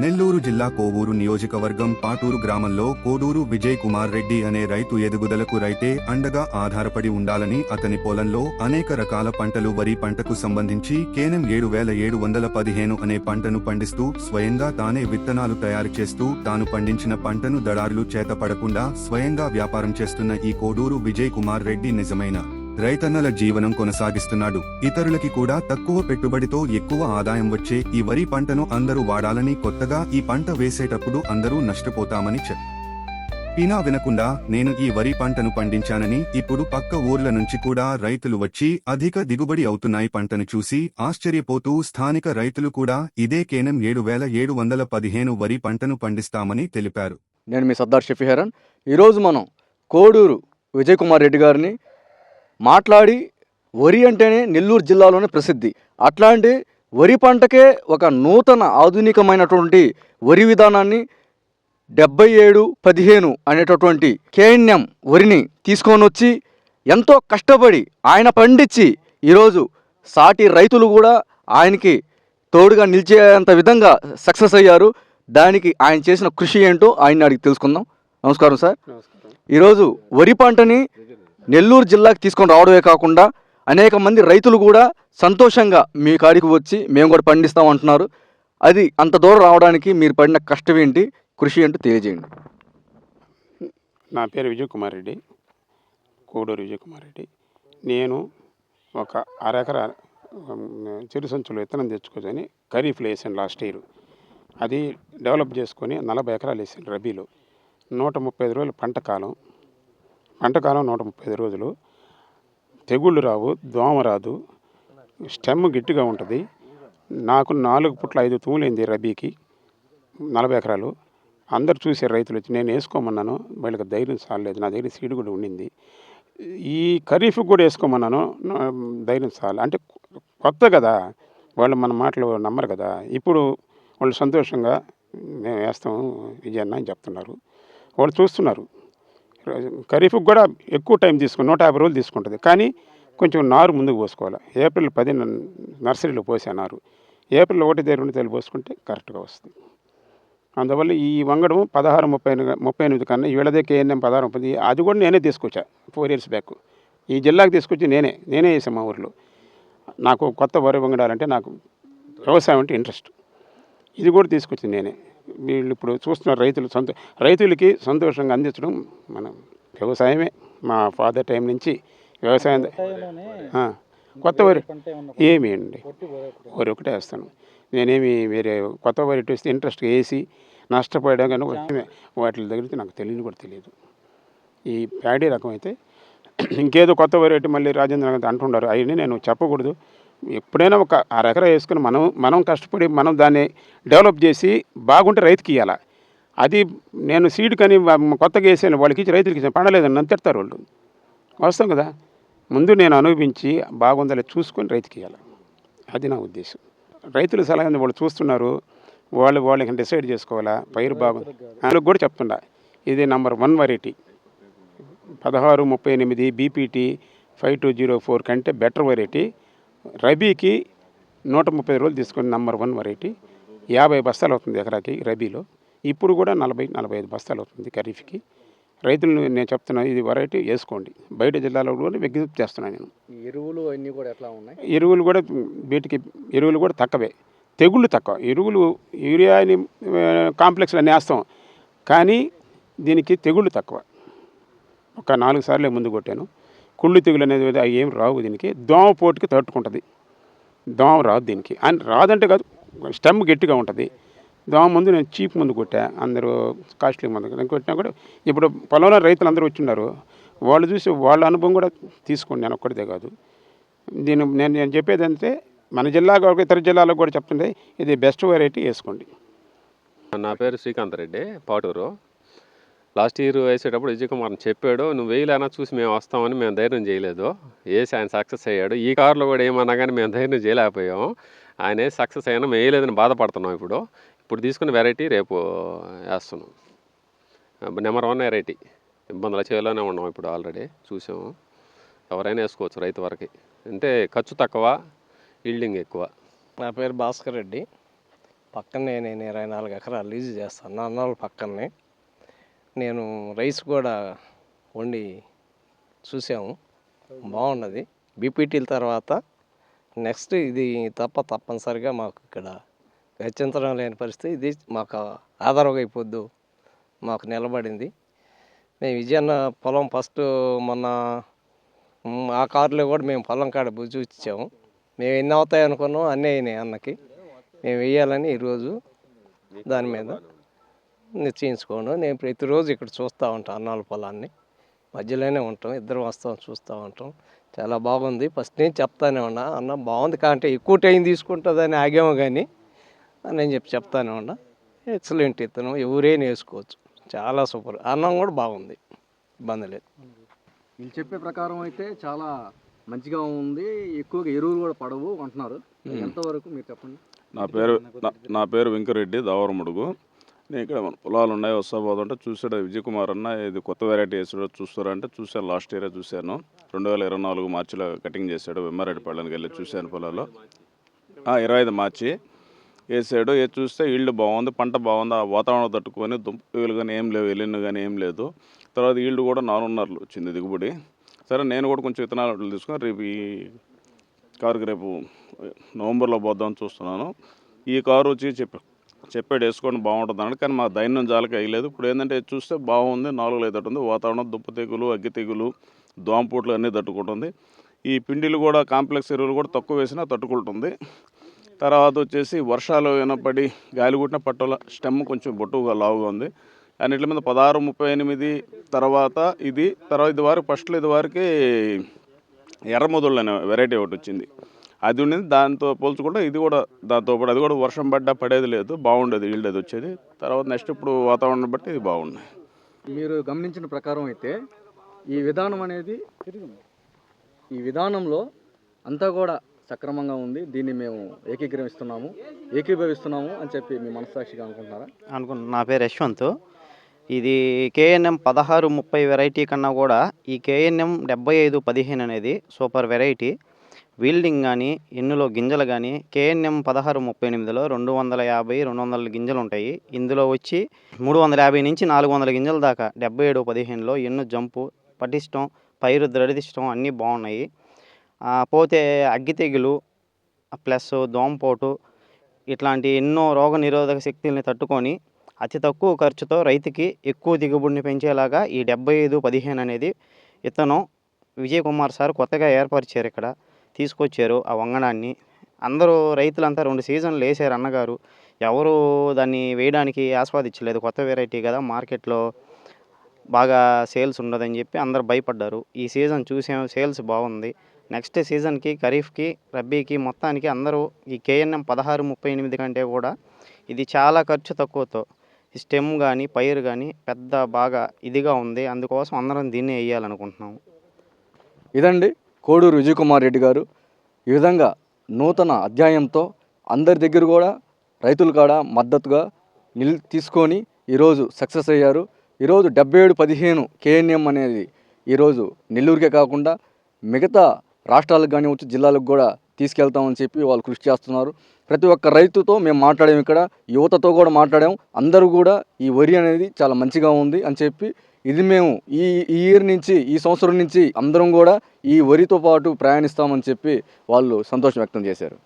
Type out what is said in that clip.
నెల్లూరు జిల్లా కోవూరు నియోజకవర్గం పాటూరు గ్రామంలో కోడూరు విజయ్ కుమార్ రెడ్డి అనే రైతు ఎదుగుదలకు రైతే అండగా ఆధారపడి ఉండాలని అతని పొలంలో అనేక రకాల పంటలు వరి పంటకు సంబంధించి కేనం ఏడు వేల ఏడు వందల పదిహేను అనే పంటను పండిస్తూ స్వయంగా తానే విత్తనాలు తయారు చేస్తూ తాను పండించిన పంటను దళారులు చేతపడకుండా స్వయంగా వ్యాపారం చేస్తున్న ఈ కోడూరు విజయ్ కుమార్ రెడ్డి నిజమైన రైతన్నల జీవనం కొనసాగిస్తున్నాడు. ఇతరులకి కూడా తక్కువ పెట్టుబడితో ఎక్కువ ఆదాయం వచ్చే ఈ వరి పంటను అందరూ వాడాలని కొత్తగా ఈ పంట వేసేటప్పుడు అందరూ నష్టపోతామని చెప్ పీనా వినకుండా నేను ఈ వరి పంటను పండించానని ఇప్పుడు పక్క ఊర్ల నుంచి కూడా రైతులు వచ్చి అధిక దిగుబడి అవుతున్నాయి పంటను చూసి ఆశ్చర్యపోతూ స్థానిక రైతులు కూడా ఇదే కేనం ఏడు వేల ఏడు వందల పదిహేను వరి పంటను పండిస్తామని తెలిపారు. నేను మీ సర్దార్ షఫీ హెరన్. ఈరోజు మనం కోడూరు విజయ్ కుమార్ రెడ్డి గారిని మాట్లాడి వరి అంటేనే నెల్లూరు జిల్లాలోనే ప్రసిద్ధి. అట్లాంటి వరి పంటకే ఒక నూతన ఆధునికమైనటువంటి వరి విధానాన్ని డెబ్బై ఏడు పదిహేను అనేటటువంటి కేఎన్ఎం వరిని తీసుకొని వచ్చి ఎంతో కష్టపడి ఆయన పండించి ఈరోజు సాటి రైతులు కూడా ఆయనకి తోడుగా నిలిచేంత విధంగా సక్సెస్ అయ్యారు. దానికి ఆయన చేసిన కృషి ఏంటో ఆయన అడిగి తెలుసుకుందాం. నమస్కారం సార్. ఈరోజు వరి పంటని నెల్లూరు జిల్లాకి తీసుకొని రావడమే కాకుండా అనేక మంది రైతులు కూడా సంతోషంగా మీ కాడికి వచ్చి మేము కూడా పండిస్తాం అంటున్నారు. అది అంత దూరం రావడానికి మీరు పడిన కష్టం ఏంటి? కృషి ఏంటో తెలియజేయండి. నా పేరు విజయ్ కుమార్ రెడ్డి కోడూరు విజయ్ కుమార్ రెడ్డి. నేను ఒక అరెకరా చిరు సంచులు విత్తనం తెచ్చుకోవచ్చని ఖరీఫ్లో వేసాను లాస్ట్ ఇయర్. అది డెవలప్ చేసుకొని నలభై ఎకరాలు వేసాను రబీలో. నూట ముప్పై ఐదు రోజులు పంట కాలం. పంటకాలం నూట ముప్పై ఐదు రోజులు. తెగుళ్ళు రావు దోమ రాదు. స్టెమ్ గట్టిగా ఉంటుంది. నాకు నాలుగు పుట్ల ఐదు తూములైంది రబీకి నలభై ఎకరాలు. అందరు చూసే రైతులు వచ్చి నేను వేసుకోమన్నాను వీళ్ళకి ధైర్యం సాలేదు నా దగ్గర సీడ్ కూడా ఉండింది. ఈ ఖరీఫ్ కూడా వేసుకోమన్నాను ధైర్యం చాలు అంటే కొత్త కదా వాళ్ళు మన మాటలు నమ్మరు కదా. ఇప్పుడు వాళ్ళు సంతోషంగా మేము వేస్తాం విజయన్న అని చెప్తున్నారు. వాళ్ళు చూస్తున్నారు. ఖరీఫ్కి కూడా ఎక్కువ టైం తీసుకుని నూట యాభై రోజులు తీసుకుంటుంది. కానీ కొంచెం నారు ముందుకు పోసుకోవాలి. ఏప్రిల్ పది నర్సరీలో పోసే నారు. ఏప్రిల్ ఒకటి దగ్గర రెండు తెలు పోసుకుంటే కరెక్ట్గా వస్తుంది. అందువల్ల ఈ వంగడం పదహారు ముప్పై ముప్పై ఎనిమిది కన్నా వీళ్ళదే కేఎన్ఎం పదహారు ముప్పై అది కూడా నేనే తీసుకొచ్చా ఫోర్ ఇయర్స్ బ్యాక్. ఈ జిల్లాకి తీసుకొచ్చి నేనే నేనే వేసాను మా ఊరిలో. నాకు కొత్త వరి వంగడాలంటే నాకు వ్యవసాయం అంటే ఇంట్రెస్ట్. ఇది కూడా తీసుకొచ్చింది నేనే. వీళ్ళు ఇప్పుడు చూస్తున్నారు రైతులు సంతో రైతులకి సంతోషంగా అందించడం మన వ్యవసాయమే. మా ఫాదర్ టైం నుంచి వ్యవసాయం కొత్త వరి ఏమి అండి. వరి ఒకటే వేస్తాను. నేనేమి వేరే కొత్త వరి ఇటు వస్తే ఇంట్రెస్ట్ వేసి నష్టపోయడం కానీ వాటి దగ్గర నాకు తెలియని కూడా తెలియదు. ఈ ప్యాడీ రకం అయితే ఇంకేదో కొత్త వరి మళ్ళీ రాజేంద్ర అంటుండారు. అవన్నీ నేను చెప్పకూడదు. ఎప్పుడైనా ఒక అరెకర వేసుకుని మనం మనం కష్టపడి మనం దాన్ని డెవలప్ చేసి బాగుంటే రైతుకి ఇవ్వాలి అది నేను సీడ్ కానీ కొత్తగా వేసాను వాళ్ళకి ఇచ్చి రైతులకి ఇచ్చాను పండలేదని నన్ను తిడతారు వాళ్ళు. వస్తాం కదా? ముందు నేను అనుభవించి బాగుందా చూసుకొని రైతుకి ఇవ్వాలి అది నా ఉద్దేశం. రైతులు సలహా ఉంది, వాళ్ళు చూస్తున్నారు వాళ్ళు వాళ్ళకి డిసైడ్ చేసుకోవాలా పైరు బాగుంది వాళ్ళకి కూడా చెప్తుండా ఇది నంబర్ వన్ వెరైటీ. పదహారు ముప్పై ఎనిమిది BPT five two zero four కంటే బెటర్ వెరైటీ. రబీకి నూట ముప్పై రోజులు తీసుకుని నంబర్ వన్ వెరైటీ యాభై బస్తాలు అవుతుంది ఎకరాకి రబీలో. ఇప్పుడు కూడా నలభై నలభై ఐదు బస్తాలు అవుతుంది ఖరీఫ్కి. రైతులను నేను చెప్తున్నాను ఇది వెరైటీ వేసుకోండి. బయట జిల్లాలో కూడా విజ్ఞప్తి చేస్తున్నాను నేను. ఎరువులు అన్నీ కూడా ఎట్లా ఉన్నాయి? ఎరువులు కూడా వీటికి ఎరువులు కూడా తక్కువే. తెగుళ్ళు తక్కువ. ఎరువులు యూరియాని కాంప్లెక్స్లు అన్నీ వేస్తాం. కానీ దీనికి తెగుళ్ళు తక్కువ. ఒక నాలుగు సార్లే ముందు కొట్టాను. కుళ్ళు తెగులు అనేది అవి ఏం రావు దీనికి. దోమ పోటుకి తట్టుకుంటుంది. దోమ రాదు దీనికి. అని రాదంటే కాదు స్టెమ్ గట్టిగా ఉంటుంది. దోమ ముందు నేను చీప్ ముందు కొట్టా. అందరూ కాస్ట్లీ ముందు నేను కొట్టినా కూడా ఇప్పుడు పొలంలో రైతులు అందరూ వచ్చిన్నారు. వాళ్ళు చూసి వాళ్ళ అనుభవం కూడా తీసుకోండి నేను ఒక్కడిదే కాదు. దీని నేను నేను చెప్పేది అంటే మన జిల్లా కాక ఇతర జిల్లాలకు కూడా చెప్తుండే ఇది బెస్ట్ వెరైటీ వేసుకోండి. నా పేరు శ్రీకాంత్ రెడ్డి పాటూరు. లాస్ట్ ఇయర్ వేసేటప్పుడు విజయ్ కుమార్ చెప్పాడు నువ్వు వేయలేనా? చూసి మేము వస్తామని మేము ధైర్యం చేయలేదు. వేసి ఆయన సక్సెస్ అయ్యాడు? ఈ కారులో కూడా ఏమన్నా కానీ మేము ధైర్యం చేయలేకపోయాం ఆయన సక్సెస్ అయినా మేము వేయలేదని బాధపడుతున్నాం ఇప్పుడు. ఇప్పుడు తీసుకున్న వెరైటీ రేపు వేస్తున్నాం. Number one variety. ఇబ్బందుల చేలోనే ఉన్నాం ఇప్పుడు ఆల్రెడీ. చూసాము. ఎవరైనా వేసుకోవచ్చు రైతు వరకు. అంటే ఖర్చు తక్కువ ఈల్డింగ్ ఎక్కువ. నా పేరు భాస్కర్ రెడ్డి. పక్కనే నేను ఇరవై నాలుగు ఎకరాలు లీజు చేస్తాను. నా అన్నోళ్ళ పక్కనే. నేను రైస్ కూడా వండి చూసాము బాగున్నది. బీపీటీల తర్వాత నెక్స్ట్ ఇది తప్ప తప్పనిసరిగా మాకు ఇక్కడ గత్యంతరం లేని పరిస్థితి. ఇది మాకు ఆధారం అయిపోద్దు. మాకు నిలబడింది. మేము విజయన్న పొలం ఫస్ట్ మొన్న ఆ కారులో కూడా మేము పొలం కాడ బుజ్జి ఇచ్చాము మేము ఎన్ని అవుతాయి అనుకున్నాం అన్నీ అయినాయి అన్నకి. మేము వేయాలని ఈరోజు దాని మీద. నిశ్చయించుకోండి నేను ప్రతిరోజు ఇక్కడ చూస్తూ ఉంటాను అన్నాల పొలాన్ని. మధ్యలోనే ఉంటాం ఇద్దరు వస్తాం చూస్తూ ఉంటాం. చాలా బాగుంది. ఫస్ట్ నేను చెప్తానే ఉన్నా అన్న బాగుంది కాంటే ఎక్కువ టైం తీసుకుంటుందని ఆగాము కానీ అని నేను చెప్పి చెప్తానే ఉన్నా. ఎక్సలెంట్ ఇతను ఎవరైనా వేసుకోవచ్చు చాలా సూపర్. అన్నం కూడా బాగుంది. ఇబ్బంది లేదు. వీళ్ళు చెప్పే ప్రకారం అయితే చాలా మంచిగా ఉంది. ఎక్కువగా ఎరువులు కూడా పడవు అంటున్నారు. ఎంతవరకు మీరు చెప్పండి? నా పేరు నా- నా పేరు వెంకరెడ్డి దావరముడుగు. నేను ఇక్కడ మన పొలాలు ఉన్నాయి వస్తా పోతుంటే చూసాడు విజయ్ కుమార్ అన్న ఇది కొత్త వెరైటీ వేసాడు చూస్తారంటే చూశాను లాస్ట్ ఇయర్ చూశాను. రెండు వేల ఇరవై నాలుగు మార్చిలో కటింగ్ చేశాడు వెమ్మారెడ్డి వెళ్ళి చూశాను పొలాల్లో. ఇరవై ఐదు మార్చి వేసాడు ఏ చూస్తే ఈల్డ్ బాగుంది పంట బాగుంది ఆ వాతావరణం తట్టుకొని దుంపలు కానీ ఏం లేవు వెళ్ళిన కానీ ఏం లేదు. తర్వాత ఈల్డ్ కూడా నాలుగున్నరలు వచ్చింది దిగుబడి. సరే నేను కూడా కొంచెం విత్తనాలు తీసుకొని రేపు ఈ కారుకి రేపు నవంబర్లో పోద్దామని చూస్తున్నాను. ఈ కారు వచ్చి చెప్పాను చెప్పాడు వేసుకోండి బాగుంటుంది అన్నాడు. కానీ మా దైన్యం జాలకి అయ్యలేదు. ఇప్పుడు ఏంటంటే చూస్తే బాగుంది నాలుగు లేదు ఉంది వాతావరణం దుప్ప తెగులు అగ్గి తెగులు దోమపూట్లు అన్నీ తట్టుకుంటుంది. ఈ పిండిలు కూడా కాంప్లెక్స్ ఎరువులు కూడా తక్కువ వేసినా తట్టుకుంటుంది. తర్వాత వచ్చేసి వర్షాలు వినపడి గాలి కొట్టిన పట్టుల స్టెమ్ కొంచెం బొట్టుగా లావుగా ఉంది. అన్నిటి మీద పదహారు ముప్పై ఎనిమిది తర్వాత ఇది తర్వాత ఇది వారికి ఫస్ట్లో ఇది వారికి ఎర్రముదుళ్ళు అనే వెరైటీ ఒకటి వచ్చింది. అది ఉండింది. దాంతో పోల్చుకుంటే ఇది కూడా దాంతో పాటు అది కూడా వర్షం పడ్డా పడేది లేదు బాగుండేది ఈల్డ్ అది వచ్చేది. తర్వాత నెక్స్ట్ ఇప్పుడు వాతావరణం బట్టి ఇది బాగుంది. మీరు గమనించిన ప్రకారం అయితే ఈ విధానం అనేది ఈ విధానంలో అంతా కూడా సక్రమంగా ఉంది. దీన్ని మేము ఏకీకరిస్తున్నాము ఏకీభవిస్తున్నాము అని చెప్పి మీ మనస్సాక్షిగా అనుకుంటున్నారా? అనుకుంటున్నా. నా పేరు యశ్వంత్. ఇది కేఎన్ఎం పదహారు ముప్పై వెరైటీ కన్నా కూడా ఈ కేఎన్ఎం డెబ్బై ఐదు పదిహేను అనేది సూపర్ వెరైటీ. వీల్డింగ్ కానీ ఎన్నులో గింజలు కానీ కేఎన్ఎం పదహారు ముప్పై ఎనిమిదిలో రెండు వందల యాభై రెండు వందల గింజలు ఉంటాయి. ఇందులో వచ్చి మూడు వందల యాభై నుంచి నాలుగు వందల గింజల దాకా డెబ్బై ఏడు పదిహేనులో ఎన్ను జంపు పటిష్టం పైరు ద్రడిష్టం అన్నీ బాగున్నాయి. పోతే అగ్గి తెగులు ప్లస్ దోమపోటు ఇట్లాంటి ఎన్నో రోగ నిరోధక శక్తుల్ని తట్టుకొని అతి తక్కువ ఖర్చుతో రైతుకి ఎక్కువ దిగుబడిని పెంచేలాగా ఈ డెబ్బై ఐదు పదిహేను అనేది ఇతను విజయ్ కుమార్ సార్ కొత్తగా ఏర్పరిచారు ఇక్కడ. తీసుకొచ్చారు ఆ వంగడాన్ని. అందరూ రైతులంతా రెండు సీజన్లు వేసారు అన్నగారు. ఎవరు దాన్ని వేయడానికి ఆస్వాదించలేదు. కొత్త వెరైటీ కదా మార్కెట్లో బాగా సేల్స్ ఉండదని చెప్పి అందరు భయపడ్డారు. ఈ సీజన్ చూసాం సేల్స్ బాగుంది. నెక్స్ట్ సీజన్కి ఖరీఫ్కి రబ్బీకి మొత్తానికి అందరూ ఈ కేఎన్ఎం పదహారు ముప్పై ఎనిమిది కంటే కూడా ఇది చాలా ఖర్చు తక్కువతో స్టెమ్ కానీ పైరు కానీ పెద్ద బాగా ఇదిగా ఉంది. అందుకోసం అందరం దీన్నే వేయాలనుకుంటున్నాము ఇదండి కోడూరు విజయకుమార్ రెడ్డి గారు ఈ విధంగా నూతన అధ్యాయంతో అందరి దగ్గర కూడా రైతులు కాడ మద్దతుగా నిల్ తీసుకొని ఈరోజు సక్సెస్ అయ్యారు. ఈరోజు డెబ్బై ఏడు పదిహేను కేఎన్ఎం అనేది ఈరోజు నెల్లూరుకే కాకుండా మిగతా రాష్ట్రాలకు కానీ వచ్చి జిల్లాలకు కూడా తీసుకెళ్తామని చెప్పి వాళ్ళు కృషి చేస్తున్నారు. ప్రతి ఒక్క రైతుతో మేము మాట్లాడాము ఇక్కడ యువతతో కూడా మాట్లాడాము. అందరూ కూడా ఈ వరి అనేది చాలా మంచిగా ఉంది అని చెప్పి ఇది మేము ఈ ఈ ఇయర్ నుంచి ఈ సంవత్సరం నుంచి అందరం కూడా ఈ వరితో పాటు ప్రయాణిస్తామని చెప్పి వాళ్ళు సంతోషం వ్యక్తం చేశారు.